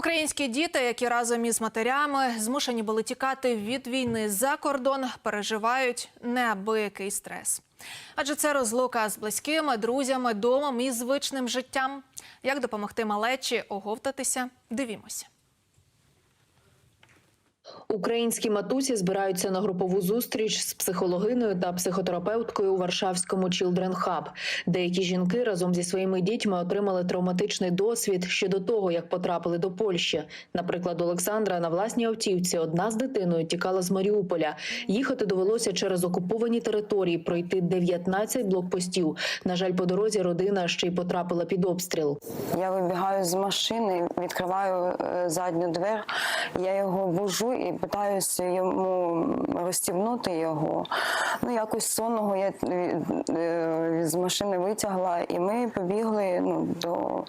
Українські діти, які разом із матерями змушені були тікати від війни за кордон, переживають неабиякий стрес. Адже це розлука з близькими, друзями, домом і звичним життям. Як допомогти малечі оговтатися? Дивімося. Українські матусі збираються на групову зустріч з психологиною та психотерапевткою у Варшавському Children Hub. Деякі жінки разом зі своїми дітьми отримали травматичний досвід ще до того, як потрапили до Польщі. Наприклад, Олександра на власній автівці одна з дитиною тікала з Маріуполя. Їхати довелося через окуповані території, пройти 19 блокпостів. На жаль, по дорозі родина ще й потрапила під обстріл. Я вибігаю з машини, відкриваю е, задню двер, я його бужу і питаюся йому розстібнути його. Ну, якось сонного я е, е, з машини витягла, і ми побігли ну, до,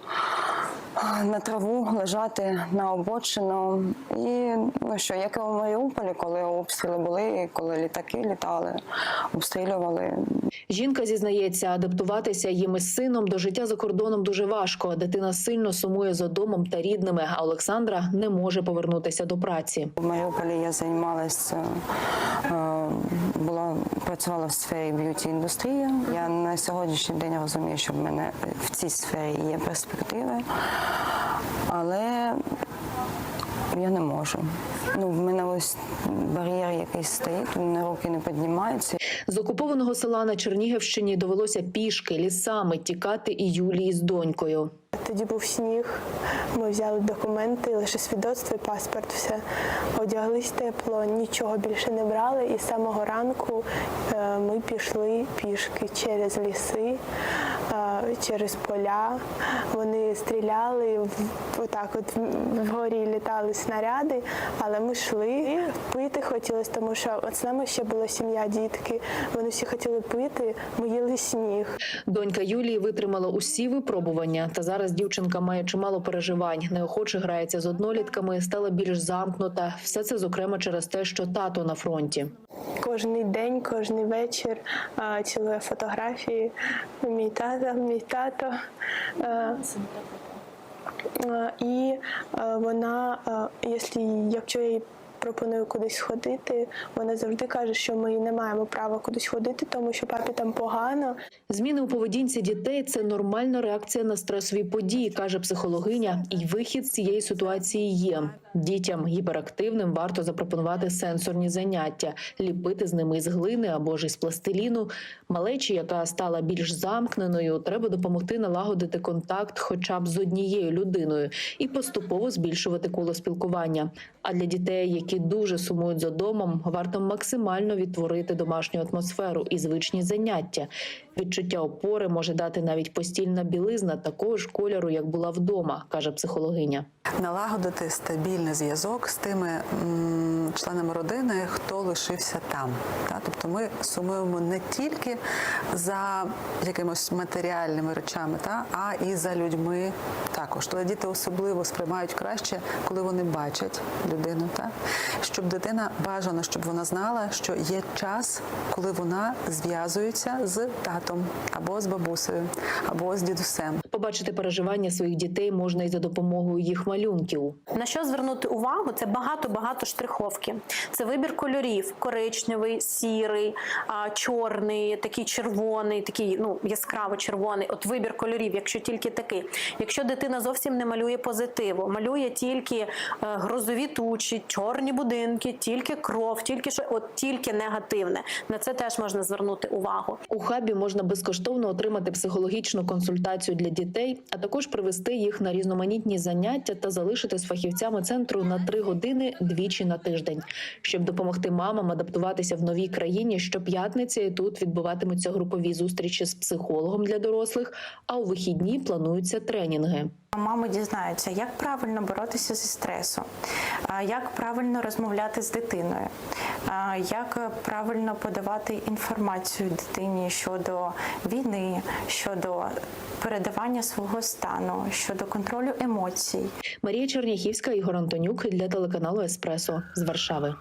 на траву лежати на обочину. І ну що, як і у Маріуполі, коли обстріли були, коли літаки літали, обстрілювали. Жінка зізнається, адаптуватися їм із сином до життя за кордоном дуже важко. Дитина сильно сумує за домом та рідними. А Олександра не може повернутися до праці. В Маріуполі я займалася, е, була працювала в сфері б'юті індустрії. Я на сьогоднішній день розумію, що в мене в цій сфері є перспективи, але я не можу. Ну, в мене ось бар'єр якийсь стоїть, мене руки не піднімаються. З окупованого села на Чернігівщині довелося пішки лісами тікати і Юлії з донькою. Тоді був сніг. Ми взяли документи, лише свідоцтво і паспорт. Все одяглись тепло, нічого більше не брали. І з самого ранку е, ми пішли пішки через ліси, е, через поля. Вони стріляли отак, от вгорі літали снаряди, але ми йшли. Пити хотілося, тому що от з нами ще була сім'я, дітки. Вони всі хотіли пити. Ми їли сніг. Донька Юлії витримала усі випробування, та зараз дівчинка має чимало переживань. Неохоче грається з однолітками, стала більш замкнута. Все це зокрема через те, що тато на фронті. Кожний день, кожний вечір цілує фотографії. Мій тато, мій тато. І вона, якщо, я пропоную кудись ходити, вона завжди каже, що ми не маємо права кудись ходити, тому що папі там погано. Зміни у поведінці дітей це нормальна реакція на стресові події, каже психологиня. І вихід з цієї ситуації є. Дітям гіперактивним варто запропонувати сенсорні заняття, ліпити з ними із глини або ж із пластиліну. Малечі, яка стала більш замкненою, треба допомогти налагодити контакт, хоча б з однією людиною, і поступово збільшувати коло спілкування. А для дітей, які дуже сумують за домом, варто максимально відтворити домашню атмосферу і звичні заняття. Відчуття опори може дати навіть постільна білизна такого ж кольору, як була вдома, каже психологиня. налагодити стабільний зв'язок з тими членами родини, хто лишився там. Та? Тобто ми сумуємо не тільки за якимось матеріальними речами, та? а і за людьми також. Тобто діти особливо сприймають краще, коли вони бачать людину. Та? Щоб дитина бажано, щоб вона знала, що є час, коли вона зв'язується з татом або з бабусею, або з дідусем. Побачити переживання своїх дітей можна і за допомогою їх малюнків. На що звернути увагу? Це багато-багато штриховки. Це вибір кольорів: коричневий, сірий, чорний, такий червоний, такий ну яскраво червоний. От вибір кольорів, якщо тільки такий. Якщо дитина зовсім не малює позитиву, малює тільки е, грозові тучі, чорні будинки, тільки кров, тільки що от тільки негативне. На це теж можна звернути увагу. У хабі можна безкоштовно отримати психологічну консультацію для дітей, а також привести їх на різноманітні заняття та залишити з фахівцями центру на три години двічі на тиждень, щоб допомогти мамам адаптуватися в новій країні. Щоп'ятниці тут відбуватимуться групові зустрічі з психологом для дорослих. А у вихідні плануються тренінги. Мами дізнаються, як правильно боротися зі стресом, як правильно розмовляти з дитиною, як правильно подавати інформацію дитині щодо війни, щодо передавання свого стану, щодо контролю емоцій. Марія Черняхівська, Ігор Антонюк для телеканалу Еспресо з Варшави.